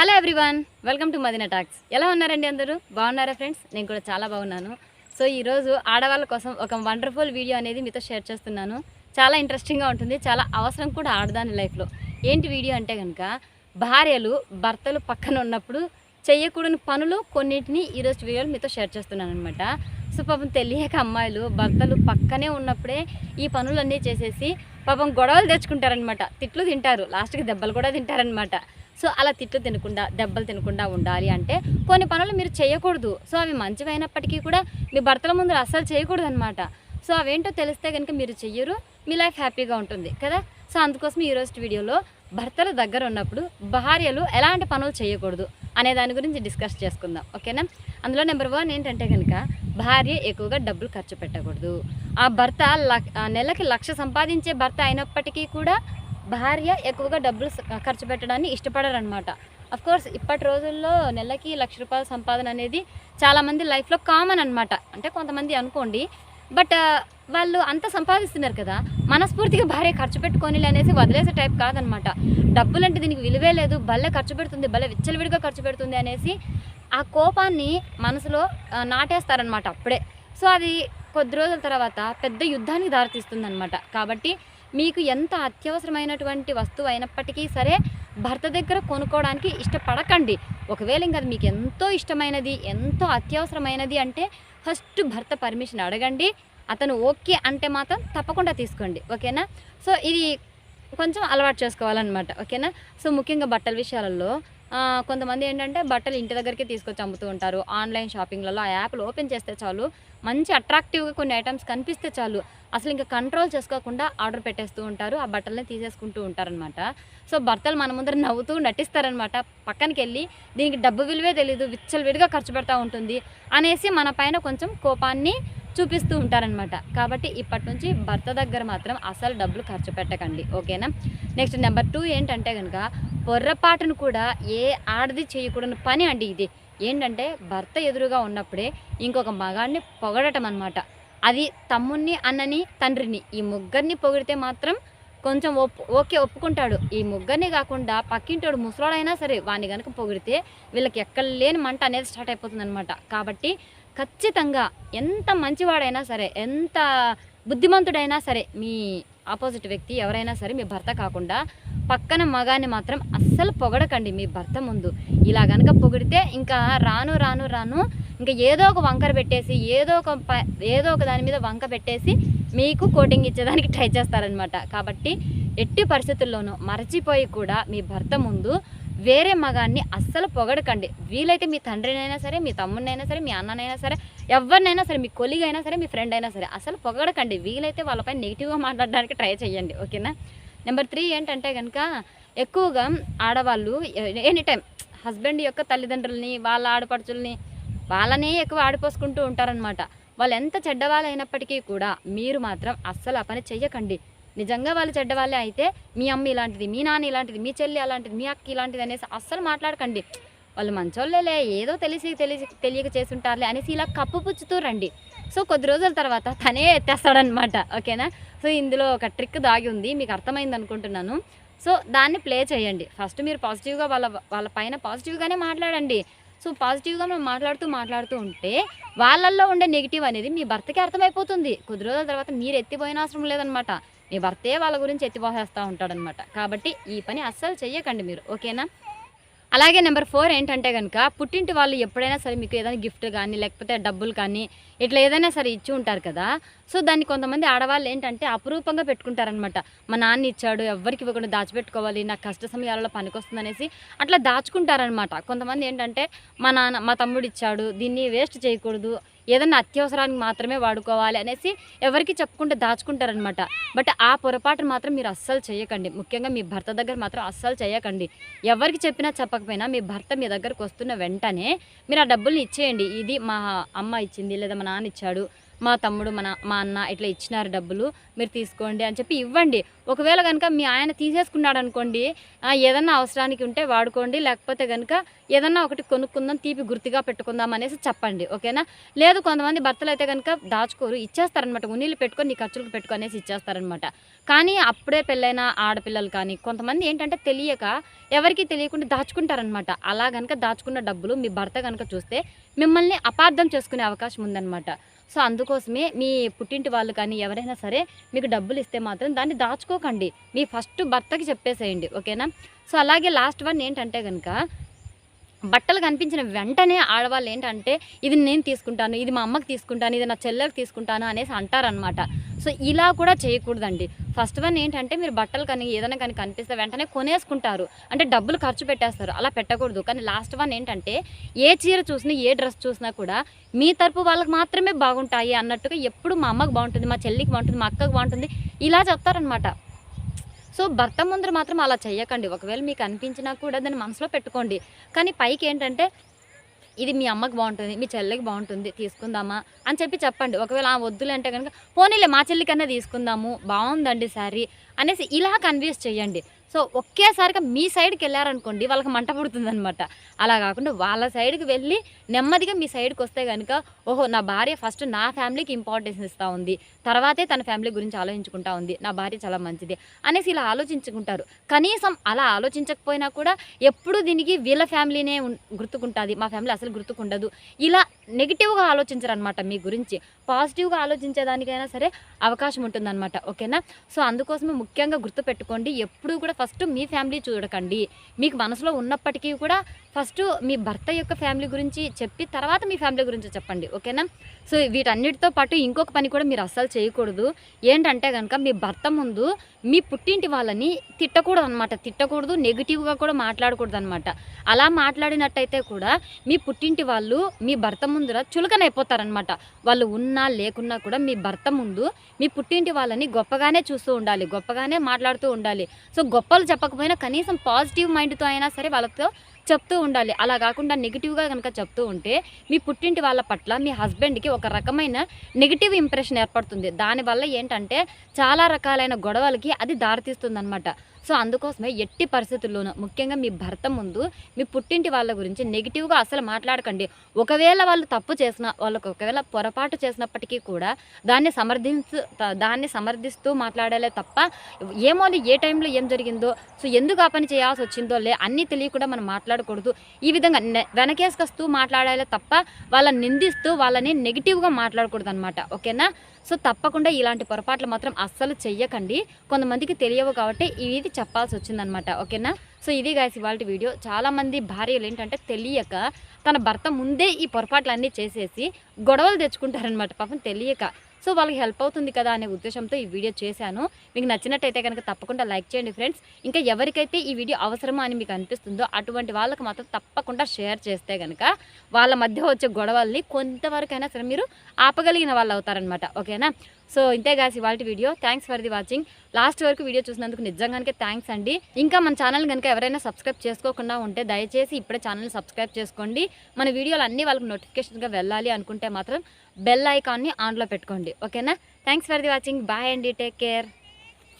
Hello everyone welcome to Madina talks. ఎలా ఉన్నారండి అందరూ? బాగున్నారా ఫ్రెండ్స్? నేను కూడా చాలా బాగున్నాను. సో ఈరోజు ఆడవాళ్ళ కోసం ఒక వండర్ఫుల్ వీడియో అనేది మీతో షేర్ చేస్తున్నాను. చాలా ఇంట్రెస్టింగ్గా ఉంటుంది చాలా అవసరం కూడా ఆడదాని లైఫ్లో. ఏంటి వీడియో అంటే కనుక భార్యలు భర్తలు పక్కన ఉన్నప్పుడు చేయకూడని పనులు కొన్నిటిని ఈరోజు వీడియోలు మీతో షేర్ చేస్తున్నాను అనమాట సో పాపం తెలియక అమ్మాయిలు భర్తలు పక్కనే ఉన్నప్పుడే ఈ పనులన్నీ చేసేసి పాపం గొడవలు తెచ్చుకుంటారనమాట తిట్లు తింటారు లాస్ట్కి దెబ్బలు కూడా తింటారనమాట సో అలా తిట్లు తినకుండా దెబ్బలు తినకుండా ఉండాలి అంటే కొన్ని పనులు మీరు చేయకూడదు. సో అవి మంచివైనప్పటికీ అయినప్పటికీ కూడా మీ భర్తల ముందు అస్సలు చేయకూడదు అనమాట సో అవేంటో తెలిస్తే కనుక మీరు చెయ్యరు మీ లైఫ్ హ్యాపీగా ఉంటుంది కదా? సో అందుకోసం ఈరోజు వీడియోలో భర్తల దగ్గర ఉన్నప్పుడు భార్యలు ఎలాంటి పనులు చేయకూడదు అనే దాని గురించి డిస్కస్ చేసుకుందాం. ఓకేనా? అందులో నెంబర్ వన్ ఏంటంటే కనుక భార్య ఎక్కువగా డబ్బులు ఖర్చు పెట్టకూడదు. ఆ భర్త లక్- ఆ నెలకి లక్ష సంపాదించే భర్త అయినప్పటికీ కూడా భార్య ఎక్కువగా డబ్బులు ఖర్చు పెట్టడాన్ని ఇష్టపడరు అనమాట అఫ్ కోర్స్ ఇప్పటి రోజుల్లో నెలకి లక్ష రూపాయల సంపాదన అనేది చాలామంది లైఫ్లో కామన్ అనమాట అంటే కొంతమంది అనుకోండి బట్ వాళ్ళు అంత సంపాదిస్తున్నారు కదా మనస్ఫూర్తిగా భార్య ఖర్చు పెట్టుకొని అనేసి వదిలేసే టైప్ కాదనమాట డబ్బులంటే దీనికి విలువే లేదు భలే ఖర్చు పెడుతుంది భలే విచ్చలవిడిగా ఖర్చు పెడుతుంది అనేసి ఆ కోపాన్ని మనసులో నాటేస్తారనమాట అప్పుడే. సో అది కొద్ది రోజుల తర్వాత పెద్ద యుద్ధానికి దారితీస్తుంది అనమాట కాబట్టి మీకు ఎంత అత్యవసరమైనటువంటి వస్తువు అయినప్పటికీ సరే భర్త దగ్గర కొనుక్కోవడానికి ఇష్టపడకండి. ఒకవేళ ఇంకా అది మీకు ఎంతో ఇష్టమైనది ఎంతో అత్యవసరమైనది అంటే ఫస్ట్ భర్త పర్మిషన్ అడగండి. అతను ఓకే అంటే మాత్రం తప్పకుండా తీసుకోండి. ఓకేనా? సో ఇది కొంచెం అలవాటు చేసుకోవాలన్నమాట. ఓకేనా? సో ముఖ్యంగా బట్టల విషయాలలో కొంతమంది ఏంటంటే బట్టలు ఇంటి దగ్గరికి తీసుకొచ్చి అమ్ముతూ ఉంటారు. ఆన్లైన్ షాపింగ్లలో ఆ యాప్లు ఓపెన్ చేస్తే చాలు. మంచి అట్రాక్టివ్గా కొన్ని ఐటమ్స్ కనిపిస్తే చాలు. అసలు ఇంకా కంట్రోల్ చేసుకోకుండా ఆర్డర్ పెట్టేస్తూ ఉంటారు. ఆ బట్టల్ని తీసేసుకుంటూ ఉంటారనమాట సో భర్తలు మన ముందర నవ్వుతూ నటిస్తారనమాట పక్కనకి వెళ్ళి దీనికి డబ్బు విలువే తెలీదు విచ్చలవిడిగా ఖర్చు పెడతా ఉంటుంది అనేసి మన పైన కొంచెం కోపాన్ని చూపిస్తూ ఉంటారనమాట కాబట్టి ఇప్పటి నుంచి భర్త దగ్గర మాత్రం అసలు డబ్బులు ఖర్చు పెట్టకండి. ఓకేనా? నెక్స్ట్ నెంబర్ టూ ఏంటంటే కనుక పొర్రపాటును కూడా ఏ ఆడది చేయకూడని పని అండి ఇది. ఏంటంటే భర్త ఎదురుగా ఉన్నప్పుడే ఇంకొక మగాడిని పొగడటం అనమాట అది తమ్ముణ్ణి అన్నని తండ్రిని. ఈ ముగ్గురిని పొగిడితే మాత్రం కొంచెం ఒప్పు ఓకే ఒప్పుకుంటాడు. ఈ ముగ్గురిని కాకుండా పక్కింటోడు ముసలోడైనా సరే వాడిని కనుక పొగిడితే వీళ్ళకి ఎక్కడ లేని మంట అనేది స్టార్ట్ అయిపోతుంది అనమాట కాబట్టి ఖచ్చితంగా ఎంత మంచివాడైనా సరే ఎంత బుద్ధిమంతుడైనా సరే మీ ఆపోజిట్ వ్యక్తి ఎవరైనా సరే మీ భర్త కాకుండా పక్కన మగాన్ని మాత్రం అస్సలు పొగడకండి మీ భర్త ముందు. ఇలా కనుక పొగిడితే ఇంకా రాను రాను రాను ఇంకా ఏదో ఒక వంకర పెట్టేసి ఏదో ఒక ఏదో ఒక దాని మీద వంక పెట్టేసి మీకు కోటింగ్ ఇచ్చేదానికి ట్రై చేస్తారనమాట కాబట్టి ఎట్టి పరిస్థితుల్లోనూ మరచిపోయి కూడా మీ భర్త ముందు వేరే మగాన్ని అస్సలు పొగడకండి. వీలైతే మీ తండ్రినైనా సరే మీ తమ్ముడినైనా సరే మీ అన్ననైనా సరే ఎవరినైనా సరే మీ కొలిగ్ అయినా సరే మీ ఫ్రెండ్ అయినా సరే అసలు పొగడకండి. వీలైతే వాళ్ళపై నెగిటివ్గా మాట్లాడడానికి ట్రై చేయండి ఓకేనా? నెంబర్ త్రీ ఏంటంటే కనుక ఎక్కువగా ఆడవాళ్ళు ఎనీ టైం హస్బెండ్ యొక్క తల్లిదండ్రులని వాళ్ళ ఆడపడుచుల్ని వాళ్ళనే ఎక్కువ ఆడిపోసుకుంటూ ఉంటారనమాట వాళ్ళు ఎంత చెడ్డవాళ్ళు అయినప్పటికీ కూడా మీరు మాత్రం అస్సలు ఆ పని చెయ్యకండి. నిజంగా వాళ్ళు చెడ్డవాళ్ళే అయితే మీ అమ్మ ఇలాంటిది మీ నాన్న ఇలాంటిది మీ చెల్లి అలాంటిది మీ అక్క ఇలాంటిది అనేసి అస్సలు మాట్లాడకండి. వాళ్ళు మంచోళ్ళేలే ఏదో తెలిసి తెలిసి తెలియక చేసుంటారులే అనేసి ఇలా కప్పు పుచ్చుతూ రండి. సో కొద్ది రోజుల తర్వాత తనే ఎత్తేస్తాడనమాట ఓకేనా? సో ఇందులో ఒక ట్రిక్ దాగి ఉంది మీకు అర్థమైంది అనుకుంటున్నాను. సో దాన్ని ప్లే చేయండి. ఫస్ట్ మీరు పాజిటివ్గా వాళ్ళ వాళ్ళ పైన పాజిటివ్గానే మాట్లాడండి. సో పాజిటివ్గా మనం మాట్లాడుతూ మాట్లాడుతూ ఉంటే వాళ్ళల్లో ఉండే నెగిటివ్ అనేది మీ భర్తకి అర్థమైపోతుంది. కొద్ది రోజుల తర్వాత మీరు ఎత్తిపోయిన అవసరం లేదనమాట మీ భర్తే వాళ్ళ గురించి ఎత్తిపోసేస్తూ ఉంటాడనమాట కాబట్టి ఈ పని అస్సలు చెయ్యకండి మీరు ఓకేనా? అలాగే నెంబర్ ఫోర్ ఏంటంటే కనుక పుట్టింటి వాళ్ళు ఎప్పుడైనా సరే మీకు ఏదైనా గిఫ్ట్ కానీ లేకపోతే డబ్బులు కానీ ఇట్లా ఏదైనా సరే ఇచ్చి ఉంటారు కదా సో దాన్ని కొంతమంది ఆడవాళ్ళు ఏంటంటే అపురూపంగా పెట్టుకుంటారనమాట మా నాన్న ఇచ్చాడు ఎవరికి ఇవ్వకుండా దాచిపెట్టుకోవాలి నాకు కష్ట సమయాలలో పనికొస్తుంది అనేసి అట్లా దాచుకుంటారనమాట కొంతమంది ఏంటంటే మా నాన్న మా తమ్ముడు ఇచ్చాడు దీన్ని వేస్ట్ చేయకూడదు ఏదన్నా అత్యవసరానికి మాత్రమే వాడుకోవాలి అనేసి ఎవరికి చెప్పుకుంటే దాచుకుంటారనమాట బట్ ఆ పొరపాటును మాత్రం మీరు అస్సలు చేయకండి. ముఖ్యంగా మీ భర్త దగ్గర మాత్రం అస్సలు చేయకండి. ఎవరికి చెప్పినా చెప్పకపోయినా మీ భర్త మీ దగ్గరకు వస్తున్న వెంటనే మీరు ఆ డబ్బుల్ని ఇచ్చేయండి. ఇది మా అమ్మ ఇచ్చింది లేదా మా నాన్న ఇచ్చాడు. మా తమ్ముడు మన మా అన్న ఇట్లా ఇచ్చినారు డబ్బులు మీరు తీసుకోండి అని చెప్పి ఇవ్వండి. ఒకవేళ కనుక మీ ఆయన తీసేసుకున్నాడు అనుకోండి ఏదన్నా అవసరానికి ఉంటే వాడుకోండి లేకపోతే కనుక ఏదన్నా ఒకటి కొనుక్కుందాం తీపి గుర్తుగా పెట్టుకుందాం అనేసి చెప్పండి ఓకేనా? లేదు కొంతమంది భర్తలు అయితే కనుక దాచుకోరు ఇచ్చేస్తారనమాట ఉన్నీళ్ళు పెట్టుకొని నీ ఖర్చులకు పెట్టుకునేసి ఇచ్చేస్తారనమాట కానీ అప్పుడే పెళ్ళైన ఆడపిల్లలు కానీ కొంతమంది ఏంటంటే తెలియక ఎవరికి తెలియకుండా దాచుకుంటారనమాట అలా కనుక దాచుకున్న డబ్బులు మీ భర్త కనుక చూస్తే మిమ్మల్ని అపార్థం చేసుకునే అవకాశం ఉందన్నమాట. సో అందుకోసమే మీ పుట్టింటి వాళ్ళు కానీ ఎవరైనా సరే మీకు డబ్బులు ఇస్తే మాత్రం దాన్ని దాచుకోకండి. మీ ఫస్ట్ భర్తకి చెప్పేసేయండి ఓకేనా? సో అలాగే లాస్ట్ వన్ ఏంటంటే కనుక బట్టలు కనిపించిన వెంటనే ఆడవాళ్ళు ఏంటంటే ఇది నేను తీసుకుంటాను ఇది మా అమ్మకి తీసుకుంటాను ఇది నా చెల్లెకి తీసుకుంటాను అనేసి అంటారనమాట సో ఇలా కూడా చేయకూడదండి. ఫస్ట్ వన్ ఏంటంటే మీరు బట్టలు కానీ ఏదైనా కానీ కనిపిస్తే వెంటనే కొనేసుకుంటారు. అంటే డబ్బులు ఖర్చు పెట్టేస్తారు. అలా పెట్టకూడదు. కానీ లాస్ట్ వన్ ఏంటంటే ఏ చీర చూసినా ఏ డ్రెస్ చూసినా కూడా మీ తరపు వాళ్ళకి మాత్రమే బాగుంటాయి అన్నట్టుగా ఎప్పుడు మా అమ్మకు బాగుంటుంది మా చెల్లికి బాగుంటుంది మా అక్కకి బాగుంటుంది. ఇలా చెప్తారనమాట సో భర్త ముందర మాత్రం అలా చేయకండి ఒకవేళ మీకు అనిపించినా కూడా దాన్ని మనసులో పెట్టుకోండి. కానీ పైకి ఏంటంటే ఇది మీ అమ్మకి బాగుంటుంది మీ చెల్లికి బాగుంటుంది తీసుకుందామా అని చెప్పి చెప్పండి. ఒకవేళ ఆ వద్దులే అంటే కనుక పోనీలే మా చెల్లికన్నా తీసుకుందాము బాగుందండి శారీ అనేసి ఇలా కన్విన్స్ చేయండి. సో ఒకేసారిగా మీ సైడ్కి వెళ్ళారనుకోండి వాళ్ళకి మంట పుడుతుందనమాట అలా కాకుండా వాళ్ళ సైడ్కి వెళ్ళి నెమ్మదిగా మీ సైడ్కి వస్తే కనుక ఓహో నా భార్య ఫస్ట్ నా ఫ్యామిలీకి ఇంపార్టెన్స్ ఇస్తూ ఉంది. తర్వాతే తన ఫ్యామిలీ గురించి ఆలోచించుకుంటా ఉంది. నా భార్య చాలా మంచిది అనేసి ఇలా ఆలోచించుకుంటారు. కనీసం అలా ఆలోచించకపోయినా కూడా ఎప్పుడు దీనికి వీళ్ళ ఫ్యామిలీనే గుర్తుకుంటుంది. మా ఫ్యామిలీ అసలు గుర్తుకుండదు. ఇలా నెగిటివ్గా ఆలోచించరనమాట మీ గురించి. పాజిటివ్గా ఆలోచించేదానికైనా సరే అవకాశం ఉంటుందన్నమాట. ఓకేనా? సో అందుకోసమే ముఖ్యంగా గుర్తుపెట్టుకోండి. ఎప్పుడు కూడా ఫస్ట్ మీ ఫ్యామిలీ చూడకండి. మీకు మనసులో ఉన్నప్పటికీ కూడా ఫస్ట్ మీ భర్త యొక్క ఫ్యామిలీ గురించి చెప్పి తర్వాత మీ ఫ్యామిలీ గురించి చెప్పండి. ఓకేనా? సో వీటన్నిటితో పాటు ఇంకొక పని కూడా మీరు అస్సలు చేయకూడదు. ఏంటంటే కనుక మీ భర్త ముందు మీ పుట్టింటి వాళ్ళని తిట్టకూడదు అనమాట తిట్టకూడదు నెగిటివ్గా కూడా మాట్లాడకూడదు అనమాట అలా మాట్లాడినట్టయితే కూడా మీ పుట్టింటి వాళ్ళు మీ భర్త ముందర చులకనైపోతారనమాట వాళ్ళు ఉన్నా లేకున్నా కూడా మీ భర్త ముందు మీ పుట్టింటి వాళ్ళని గొప్పగానే చూస్తూ ఉండాలి. గొప్పగానే మాట్లాడుతూ ఉండాలి. సో గొప్ప చెప్పాలి చెప్పకపోయినా కనీసం పాజిటివ్ మైండ్తో అయినా సరే వాళ్ళతో చెప్తూ ఉండాలి. అలా కాకుండా నెగిటివ్గా కనుక చెప్తూ ఉంటే మీ పుట్టింటి వాళ్ళ పట్ల మీ హస్బెండ్కి ఒక రకమైన నెగిటివ్ ఇంప్రెషన్ ఏర్పడుతుంది. దానివల్ల ఏంటంటే చాలా రకాలైన గొడవలకి అది దారితీస్తుంది సో అందుకోసమే ఎట్టి పరిస్థితుల్లోనూ ముఖ్యంగా మీ భర్త ముందు మీ పుట్టింటి వాళ్ళ గురించి నెగిటివ్గా అసలు మాట్లాడకండి. ఒకవేళ వాళ్ళు తప్పు చేసిన వాళ్ళకు ఒకవేళ పొరపాటు చేసినప్పటికీ కూడా దాన్ని సమర్థించు దాన్ని సమర్థిస్తూ మాట్లాడాలే తప్ప ఏమో ఏ టైంలో ఏం జరిగిందో సో ఎందుకు ఆ పని చేయాల్సి వచ్చిందో లే అన్నీ తెలియకుండా మనం మాట్లాడకూడదు. ఈ విధంగా వెనకేసుకొస్తూ మాట్లాడాలే తప్ప వాళ్ళని నిందిస్తూ వాళ్ళని నెగిటివ్గా మాట్లాడకూడదు అనమాట ఓకేనా? సో తప్పకుండా ఇలాంటి పొరపాట్లు మాత్రం అస్సలు చెయ్యకండి. కొంతమందికి తెలియవు కాబట్టి ఇది చెప్పాల్సి వచ్చిందనమాట. ఓకేనా? సో ఇది గాయస్ ఇవాళ వీడియో. చాలామంది భార్యలు ఏంటంటే తెలియక తన భర్త ముందే ఈ పొరపాట్లన్నీ చేసేసి గొడవలు తెచ్చుకుంటారనమాట. పాపం తెలియక. సో వాళ్ళకి హెల్ప్ అవుతుంది కదా అనే ఉద్దేశంతో ఈ వీడియో చేశాను. మీకు నచ్చినట్టయితే కనుక తప్పకుండా లైక్ చేయండి ఫ్రెండ్స్ ఇంకా ఎవరికైతే ఈ వీడియో అవసరమో అని మీకు అనిపిస్తుందో అటువంటి వాళ్ళకి మాత్రం తప్పకుండా షేర్ చేస్తే కనుక వాళ్ళ మధ్య వచ్చే గొడవల్ని కొంతవరకైనా సరే మీరు ఆపగలిగిన వాళ్ళు అవుతారనమాట ఓకేనా సో ఇంతే గాస్ ఇవాళ video thanks for the watching last వరకు వీడియో చూసినందుకు నిజంగానే థ్యాంక్స్ అండి. ఇంకా మన ఛానల్ కనుక ఎవరైనా సబ్స్క్రైబ్ చేసుకోకుండా ఉంటే దయచేసి ఇప్పుడే ఛానల్ని సబ్స్క్రైబ్ చేసుకోండి. మన వీడియోలు అన్నీ వాళ్ళకి నోటిఫికేషన్గా వెళ్ళాలి అనుకుంటే మాత్రం బెల్ ఐకాన్ని ఆన్లో పెట్టుకోండి. ఓకేనా thanks for the watching bye అండి. Take care